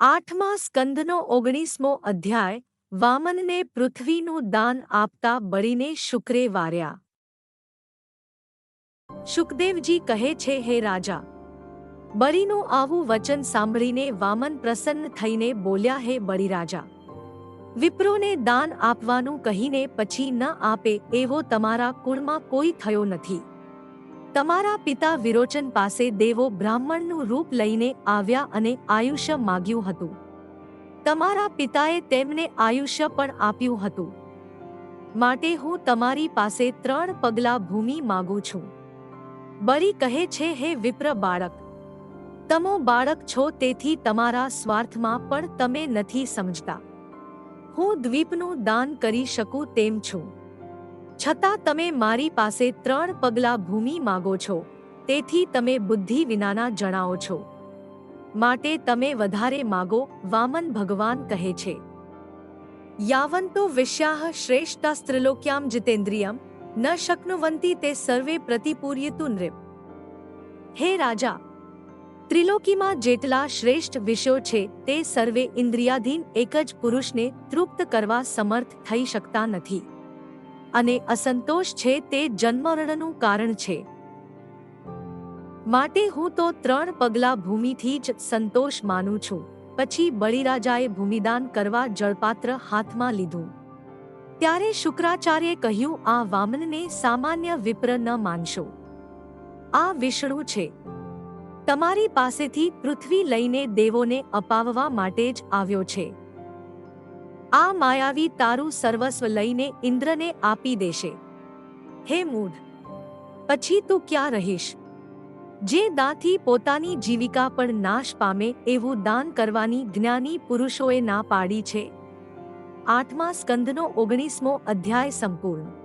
આઠમા સ્કંદનો ઓગણીસમો અધ્યાય, વામનને પૃથ્વીનું દાન આપતા બળીને શુક્રે વાર્યા. શુકદેવજી કહે છે, હે રાજા, બળીનું આવું વચન સાંભળીને વામન પ્રસન્ન થઈને બોલ્યા, હે બળીરાજા વિપ્રોને દાન આપવાનું કહીને પછી ન આપે એવો તમારા કુળમાં કોઈ થયો નથી. તમારા પિતા વિરોચન પાસે દેવો બ્રાહ્મણનું રૂપ લઈને આવ્યા અને આયુષ્ય માગ્યું હતું. તમારા પિતાએ તેમને આયુષ્ય પણ આપ્યું હતું. માટે હું તમારી પાસે ત્રણ પગલા ભૂમિ માગું છું. બળી કહે છે, હે વિપ્ર બાળક, તમો બાળક છો તેથી તમારા સ્વાર્થમાં પણ તમે નથી સમજતા. હું દ્વીપનું દાન કરી શકું તેમ છું. છતાં તમે મારી પાસે ત્રણ પગલા ભૂમિ માગો છો, તેથી તમે બુદ્ધિ વિનાના જણાવો છો. માટે તમે વધારે માગો, વામન ભગવાન કહે છે. યાવંતો વિશ્યાહ શ્રેષ્ઠસ્ત્રલોક્યામ જીતેન્દ્રિયમ, ન શક્નુવંતી તે સર્વે પ્રતિપૂર્યતુ નૃપ. હે રાજા! ત્રિલોકીમાં જેટલા શ્રેષ્ઠ વિષયો છે, તે સર્વે ઇન્દ્રિયાધીન એક જ પુરુષને તૃપ્ત કરવા સમર્થ થઈ શકતા નથી. અને અસંતોષ છે તે જન્મરણનું કારણ છે. માટે હું તો ત્રણ પગલા ભૂમિથી જ સંતોષ માનું છું. પછી બળીરાજાએ ભૂમિદાન કરવા જળપાત્ર હાથમાં લીધું. ત્યારે શુક્રાચાર્યે કહ્યું, આ વામનને સામાન્ય વિપ્ર ન માનશો. આ વિષ્ણુ છે. તમારી પાસેથી પૃથ્વી લઈને દેવોને અપાવવા માટે જ આવ્યો છે. આ માયાવી તારું સર્વસ્વ લઈને ઇન્દ્રને આપી દેશે. હે મૂઢ, પછી તું ક્યાં રહીશ? જે દાથી પોતાની જીવિકા પણ નાશ પામે એવું દાન કરવાની જ્ઞાની પુરુષોએ ના પાડી છે. આઠમા સ્કંદનો ઓગણીસમો અધ્યાય સંપૂર્ણ.